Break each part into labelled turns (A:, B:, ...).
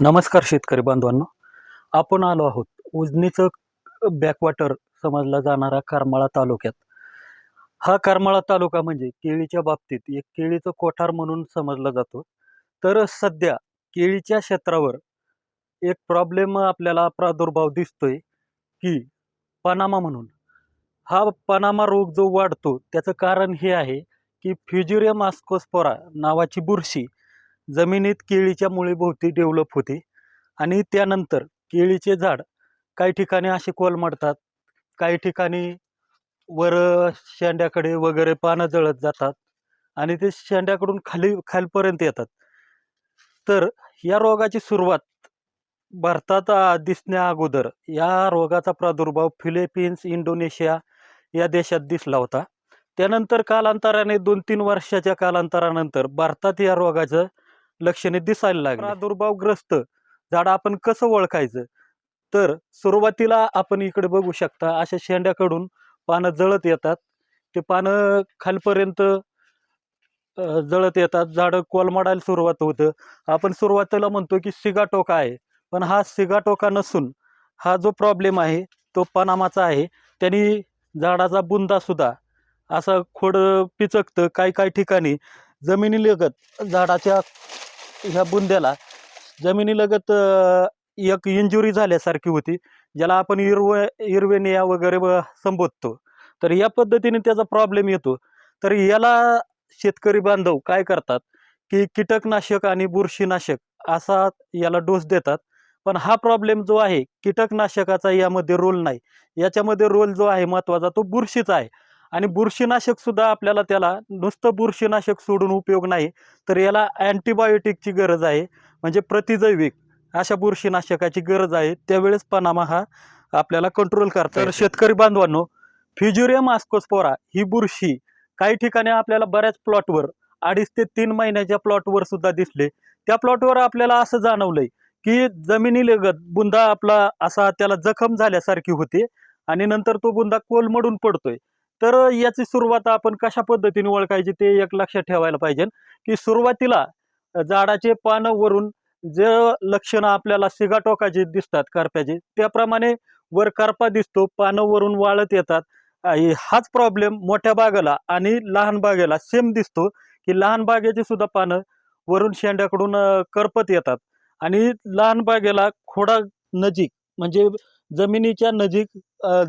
A: नमस्कार शेतकरी बांधवांनो. आपण आलो आहोत उजनीचं बॅकवॉटर समजला जाणारा करमाळा तालुक्यात. हा करमाळा तालुका म्हणजे केळीच्या बाबतीत एक केळीचं कोठार म्हणून समजला जातो. तर सध्या केळीच्या क्षेत्रावर एक प्रॉब्लेम आपल्याला प्रादुर्भाव दिसतोय की पनामा म्हणून. हा पनामा रोग जो वाढतो त्याचं कारण हे आहे की फ्युजिरियम आस्कोस्पोरा नावाची बुरशी जमिनीत केळीच्या मुळीभोवती डेव्हलप होते आणि त्यानंतर केळीचे झाड काही ठिकाणी असे कोलमडतात काही ठिकाणी वर शेंड्याकडे वगैरे पानं जळत जातात आणि ते शेंड्याकडून खाली खालपर्यंत येतात. तर या रोगाची सुरुवात भारतात दिसण्या अगोदर या रोगाचा प्रादुर्भाव फिलिपिन्स इंडोनेशिया या देशात दिसला होता. त्यानंतर कालांतराने दोन तीन वर्षाच्या कालांतरानंतर भारतात या रोगाचं लक्षणे दिसायला लागली. प्रादुर्भावग्रस्त झाड आपण कसं ओळखायचं? तर सुरुवातीला आपण इकडे बघू शकता अशा शेंड्याकडून पानं जळत येतात. ते पानं खालपर्यंत जळत येतात. झाडं कोलमाडायला सुरुवात होतं. आपण सुरुवातीला म्हणतो की सिगाटोका आहे. पण हा सिगाटोका नसून हा जो प्रॉब्लेम आहे तो पनामाचा आहे. त्यांनी झाडाचा बुंदासुद्धा असा खोड पिचकतं काही काही ठिकाणी. जमिनीलगत झाडाच्या ह्या बुंद्याला जमिनीलगत एक इंजुरी झाल्यासारखी होती ज्याला आपण इरव इरवेनिया वगैरे संबोधतो. तर या पद्धतीने त्याचा प्रॉब्लेम येतो. तर याला शेतकरी बांधव काय करतात की कीटकनाशक आणि बुरशीनाशक असा याला डोस देतात. पण हा प्रॉब्लेम जो आहे कीटकनाशकाचा यामध्ये रोल नाही. याच्यामध्ये रोल जो आहे महत्त्वाचा तो बुरशीचा आहे. आणि बुरशीनाशक सुद्धा आपल्याला त्याला नुसतं बुरशीनाशक सोडून उपयोग नाही तर याला अँटीबायोटिकची गरज आहे. म्हणजे प्रतिजैविक अशा बुरशीनाशकाची गरज आहे. त्यावेळेस पनामा हा आपल्याला कंट्रोल करता तर शेतकरी बांधवांनो फिजुरियम आस्कोस्पोरा ही बुरशी काही ठिकाणी आपल्याला बऱ्याच प्लॉटवर अडीच ते तीन महिन्याच्या प्लॉटवर सुद्धा दिसले. त्या प्लॉटवर आपल्याला असं जाणवलंय की जमिनीलगत बुंदा आपला असा त्याला जखम झाल्यासारखी होते आणि नंतर तो बुंदा कोलमडून पडतोय. तर याची सुरुवात आपण कशा पद्धतीने ओळखायची ते एक लक्षात ठेवायला पाहिजे. की सुरुवातीला झाडाचे पानं वरून जे लक्षणं आपल्याला सिगाटोकाचे दिसतात करप्याचे त्याप्रमाणे वर करपा दिसतो पानं वरून वाळत येतात. हाच प्रॉब्लेम मोठ्या बागेला आणि लहान बागेला सेम दिसतो की लहान बागेची सुद्धा पानं वरून शेंड्याकडून करपत येतात. आणि लहान बागेला खोडा नजीक म्हणजे जमिनीच्या नजीक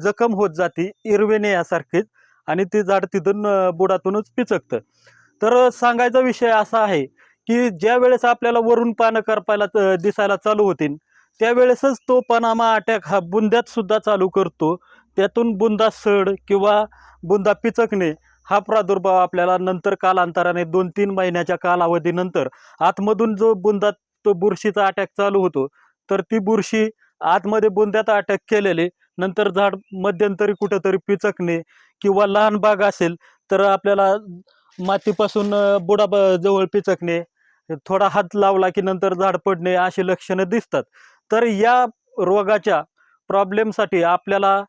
A: जखम होत जाते इरवेने यासारखीच. आणि ते झाड तिथून बुडातूनच पिचकतं. तर सांगायचा विषय असा आहे की ज्या वेळेस आपल्याला वरून पानं करपायला दिसायला चालू होतील त्यावेळेसच तो पनामा अटॅक हा बुंद्यात सुद्धा चालू करतो. त्यातून बुंदा सड किंवा बुंदा पिचकणे हा प्रादुर्भाव आपल्याला नंतर कालांतराने दोन तीन महिन्याच्या कालावधीनंतर आतमधून जो बुंदात तो बुरशीचा अटॅक चालू होतो तर ती बुरशी आतमध्ये बुंद्यात अटॅक केलेले नंतर झाड मध्यंतरी कुठंतरी पिचकणे किंवा लहान बाग असेल तर आपल्याला मातीपासून बुडा जवळ पिचकणे थोडा हात लावला की नंतर झाड पडणे अशी लक्षणं दिसतात. तर या रोगाच्या प्रॉब्लेमसाठी आपल्याला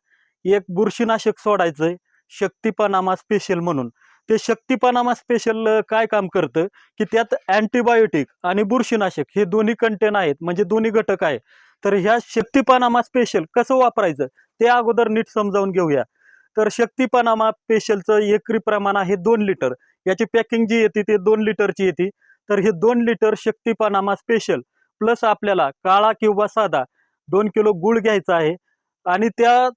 A: एक बुरशीनाशक सोडायचं आहे शक्तिपनामा स्पेशल म्हणून. ते शक्तिपनामा स्पेशल काय काम करतं? की त्यात अँटीबायोटिक आणि बुरशीनाशक हे दोन्ही कंटेन आहेत म्हणजे दोन्ही घटक आहे तर ह्या शक्तिपनामा स्पेशल कसं वापरायचं? ते अगोदर नीट समजावून घेऊया. तर शक्तिपनामा स्पेशलचं एकरी प्रमाण आहे दोन लिटर याची पॅकिंग जी येते ते दोन लिटरची येते. तर हे दोन लिटर शक्तिपनामा स्पेशल प्लस आपल्याला काळा किंवा साधा दोन किलो गुळ घ्यायचा आहे. आणि त्या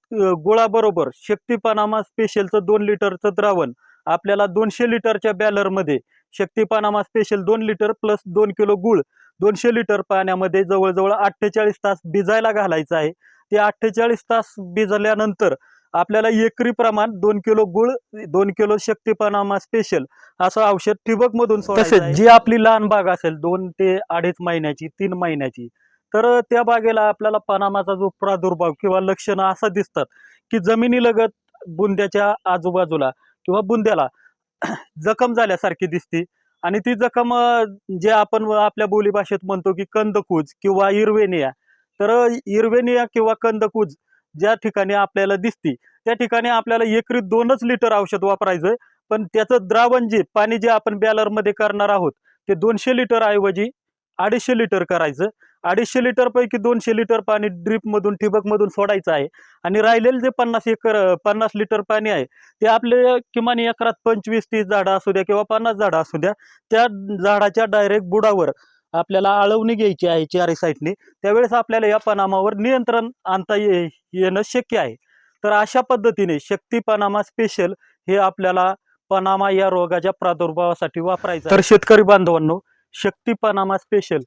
A: गुळाबरोबर शक्तिपनामा स्पेशलचं दोन लिटरचं द्रावण. आपल्याला दोनशे लिटरच्या बॅलरमध्ये शक्तिपनामा स्पेशल दोन लिटर प्लस दोन किलो गुळ दोनशे लिटर पाण्यामध्ये जवळजवळ अठ्ठेचाळीस तास भिजायला घालायचं आहे. ते अठ्ठेचाळीस तास भिजल्यानंतर आपल्याला एकरी प्रमाण दोन किलो गुळ दोन किलो शक्तिपनामा स्पेशल असं औषध ठिबकमधून तसेच जी आपली लहान बाग असेल दोन ते अडीच महिन्याची तीन महिन्याची तर त्या बागेला आपल्याला पनामाचा जो प्रादुर्भाव किंवा लक्षणं असं दिसतात की जमिनीलगत बुंद्याच्या आजूबाजूला किंवा बुंद्याला जखम झाल्यासारखी दिसते. आणि ती जखम जे आपण आपल्या बोलीभाषेत म्हणतो की कंदकूज किंवा इरवेनिया तर इरवेनिया किंवा कंदकूज ज्या ठिकाणी आपल्याला दिसते त्या ठिकाणी आपल्याला एकरी दोनच लिटर औषध वापरायचं पण त्याचं द्रावण जे पाणी जे आपण बॅलरमध्ये करणार आहोत ते दोनशे लिटर ऐवजी अडीचशे लिटर करायचं. अडीचशे लिटरपैकी दोनशे लिटर पाणी ड्रीपमधून ठिबकमधून सोडायचं आहे. आणि राहिलेलं जे पन्नास एकर पन्नास लिटर पाणी आहे ते आपले किमान एकरात पंचवीस तीस झाडं असू द्या किंवा पन्नास झाडं असू द्या त्या झाडाच्या डायरेक्ट बुडावर आपल्याला आळवणी घ्यायची आहे चारी साईडने त्यावेळेस आपल्याला या पनामावर नियंत्रण आणता ये येणं शक्य आहे. तर अशा पद्धतीने शक्ती पनामा स्पेशल हे आपल्याला पनामा या रोगाच्या प्रादुर्भावासाठी वापरायचं तर शेतकरी बांधवांनो शक्ती पनामा स्पेशल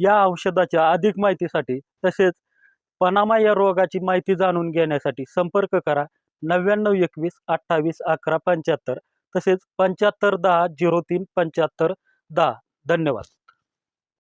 A: या औषधाच्या अधिक माहितीसाठी तसेच पनामा या रोगाची माहिती जाणून घेण्यासाठी संपर्क करा. नव्याण्णव एकवीस अठ्ठावीस अकरा पंच्याहत्तर तसेच पंच्याहत्तर दहा झिरो तीन पंच्याहत्तर दहा. धन्यवाद.